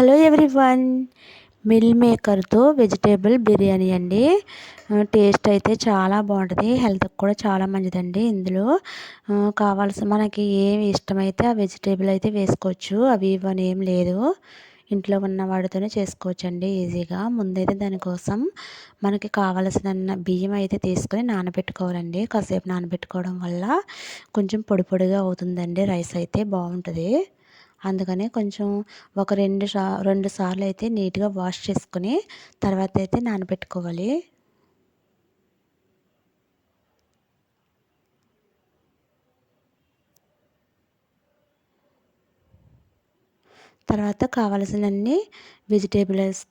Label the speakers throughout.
Speaker 1: Hello everyone. Mill మేకర్తో vegetable biryani అండి. Taste అయితే చాలా బాగుంటుంది. హెల్త్కి కూడా చాలా మంచిదండి ఇందులో. కావాల్సిన మనకి ఏమి ఇష్టమైతే ఆ వెజిటేబుల్ అయితే వేసుకోవచ్చు. అవి ఇవని ఏం లేదు. ఇంట్లో ఉన్న వాటితోనే చేసుకోవచ్చు అండి ఈజీగా. ముందైతే దానికోసం మనకి కావలసిన బియ్యం అయితే తీసుకొని నానబెట్టుకోవాలండి. కాసేపు నానబెట్టుకోవడం వల్ల కొంచెం పొడి పొడిగా అవుతుందండి. రైస్ అయితే బాగుంటుంది. అందుకని కొంచెం ఒక రెండు సా రెండు సార్లు అయితే నీట్గా వాష్ చేసుకుని తర్వాత అయితే నానబెట్టుకోవాలి. తర్వాత కావలసినన్ని వెజిటేబుల్స్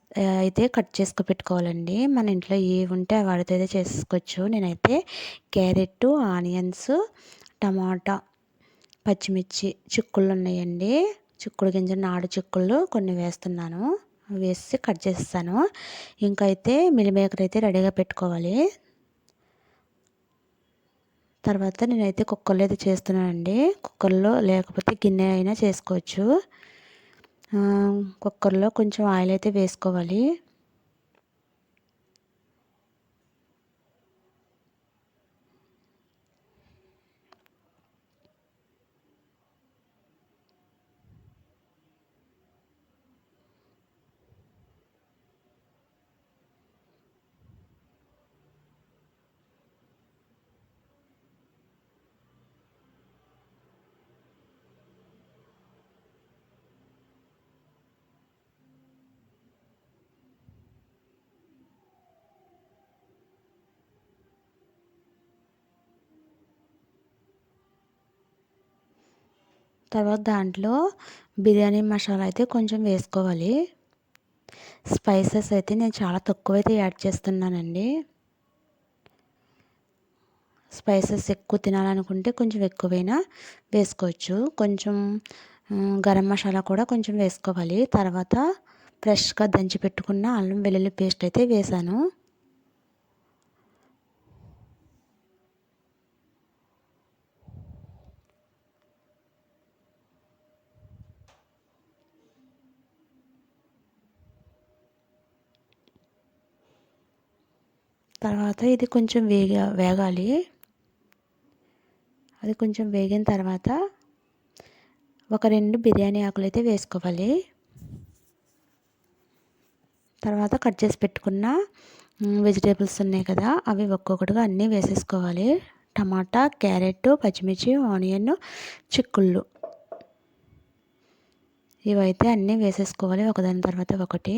Speaker 1: అయితే కట్ చేసుకు పెట్టుకోవాలండి. మన ఇంట్లో ఏ ఉంటే వాటితో అయితే చేసుకోవచ్చు. నేనైతే క్యారెట్ ఆనియన్స్ టమాటా పచ్చిమిర్చి చిక్కుళ్ళు ఉన్నాయండి చిక్కుడు గింజ నాడు చిక్కుళ్ళు కొన్ని వేస్తున్నాను. వేసి కట్ చేస్తాను ఇంకైతే మిల్లిమేకర్ అయితే రెడీగా పెట్టుకోవాలి. తర్వాత నేనైతే కుక్కర్లో అయితే చేస్తున్నానండి. కుక్కర్లో లేకపోతే గిన్నె అయినా చేసుకోవచ్చు. కుక్కర్లో కొంచెం ఆయిల్ అయితే వేసుకోవాలి. తర్వాత దాంట్లో బిర్యానీ మసాలా అయితే కొంచెం వేసుకోవాలి. స్పైసెస్ అయితే నేను చాలా తక్కువ అయితే యాడ్ చేస్తున్నానండి. స్పైసెస్ ఎక్కువ తినాలనుకుంటే కొంచెం ఎక్కువైనా వేసుకోవచ్చు. కొంచెం గరం మసాలా కూడా కొంచెం వేసుకోవాలి. తర్వాత ఫ్రెష్గా దంచి పెట్టుకున్న అల్లం వెల్లుల్లి పేస్ట్ అయితే వేసాను. తర్వాత ఇది కొంచెం వేగ వేగాలి. అది కొంచెం వేగిన తర్వాత ఒక రెండు బిర్యానీ ఆకులు అయితే వేసుకోవాలి. తర్వాత కట్ చేసి పెట్టుకున్న వెజిటేబుల్స్ ఉన్నాయి కదా అవి ఒక్కొక్కటిగా అన్నీ వేసేసుకోవాలి. టమాటా క్యారెట్ పచ్చిమిర్చి ఆనియన్ చిక్కుళ్ళు. ఇవైతే అన్నీ వేసేసుకోవాలి ఒకదాని తర్వాత ఒకటి.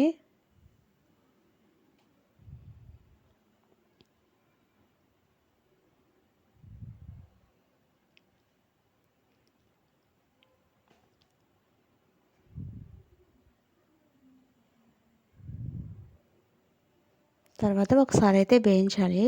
Speaker 1: తర్వాత ఒకసారి అయితే వేయించాలి.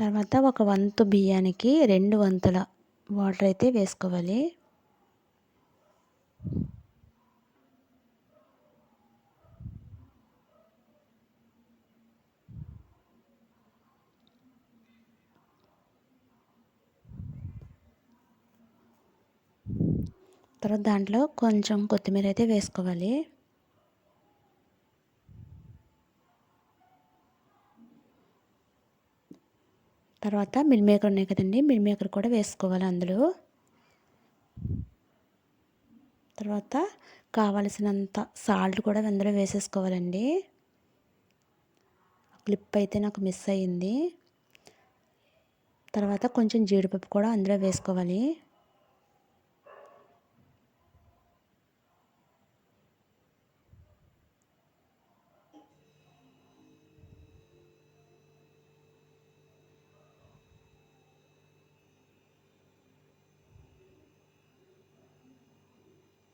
Speaker 1: తర్వాత ఒక వంతు బియ్యానికి రెండు వంతుల వాటర్ అయితే వేసుకోవాలి. తర్వాత దాంట్లో కొంచెం కొత్తిమీర అయితే వేసుకోవాలి. తర్వాత మిల్ మేకర్ ఉన్నాయి కదండి మిల్ మేకర్ కూడా వేసుకోవాలి అందులో. తర్వాత కావలసినంత సాల్ట్ కూడా అందులో వేసేసుకోవాలండి. క్లిప్ అయితే నాకు మిస్ అయ్యింది. తర్వాత కొంచెం జీడిపప్పు కూడా అందులో వేసుకోవాలి.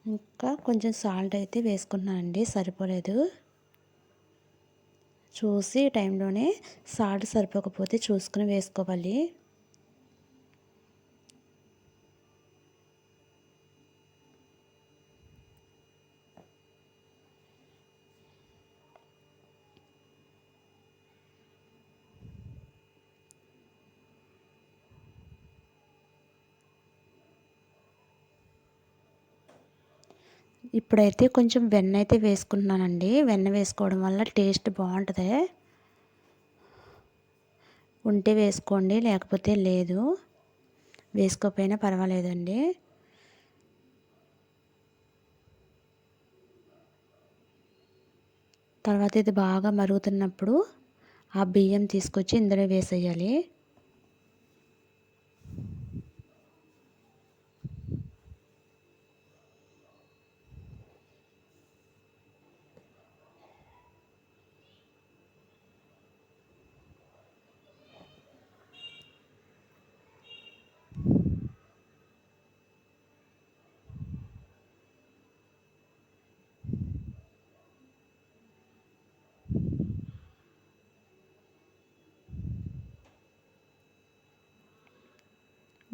Speaker 1: ఇంకా కొంచెం సాల్ట్ అయితే వేసుకున్నానండి సరిపోలేదు. చూసి టైంలోనే సాల్ట్ సరిపోకపోతే చూసుకుని వేసుకోవాలి. ఇప్పుడైతే కొంచెం వెన్న అయితే వేసుకుంటున్నానండి. వెన్న వేసుకోవడం వల్ల టేస్ట్ బాగుంటుంది. ఉంటే వేసుకోండి లేకపోతే లేదు. వేసుకోకపోయినా పర్వాలేదండి. తర్వాత ఇది బాగా మరుగుతున్నప్పుడు ఆ బియ్యం తీసుకొచ్చి ఇందులో వేసేయాలి.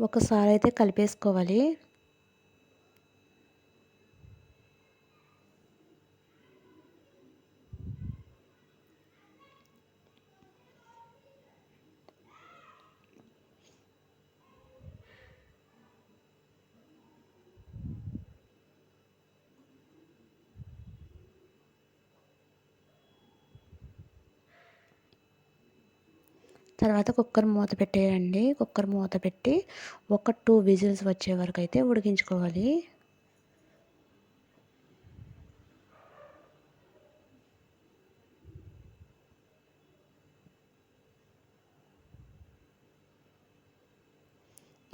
Speaker 1: ఒకసారి అయితే కలిపేసుకోవాలి. తర్వాత కుక్కర్ మూత పెట్టేయండి. కుక్కర్ మూత పెట్టి ఒక టూ విజిల్స్ వచ్చే వరకు అయితే ఉడికించుకోవాలి.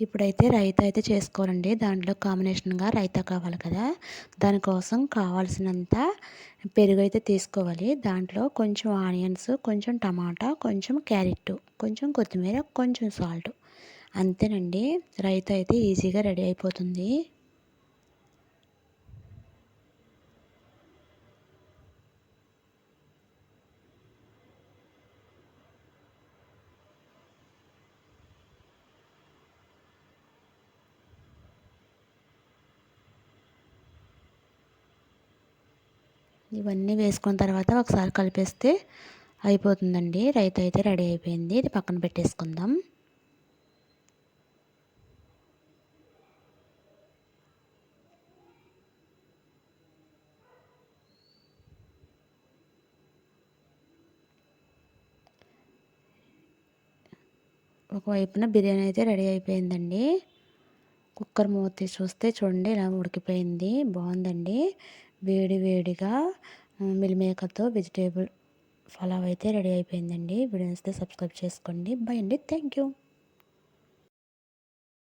Speaker 1: ఇప్పుడైతే రైతా అయితే చేసుకోవాలండి. దాంట్లో కాంబినేషన్గా రైతా కావాలి కదా. దానికోసం కావాల్సినంత పెరుగు అయితే తీసుకోవాలి. దాంట్లో కొంచెం ఆనియన్స్ కొంచెం టమాటా కొంచెం క్యారెట్ కొంచెం కొత్తిమీర కొంచెం సాల్ట్ అంతేనండి. రైతా అయితే ఈజీగా రెడీ అయిపోతుంది. ఇవన్నీ వేసుకున్న తర్వాత ఒకసారి కలిపేస్తే అయిపోతుందండి. రైత అయితే రెడీ అయిపోయింది. ఇది పక్కన పెట్టేసుకుందాం. ఒకవైపున బిర్యానీ అయితే రెడీ అయిపోయిందండి. కుక్కర్ మూత చూస్తే చూడండి ఇలా ఉడికిపోయింది. బాగుందండి. వేడి వేడిగా మిల్ మేకర్తో వెజిటేబుల్ ఫలావ్ అయితే రెడీ అయిపోయిందండి. వీడియో సబ్స్క్రైబ్ చేసుకోండి. బై అండి. Thank you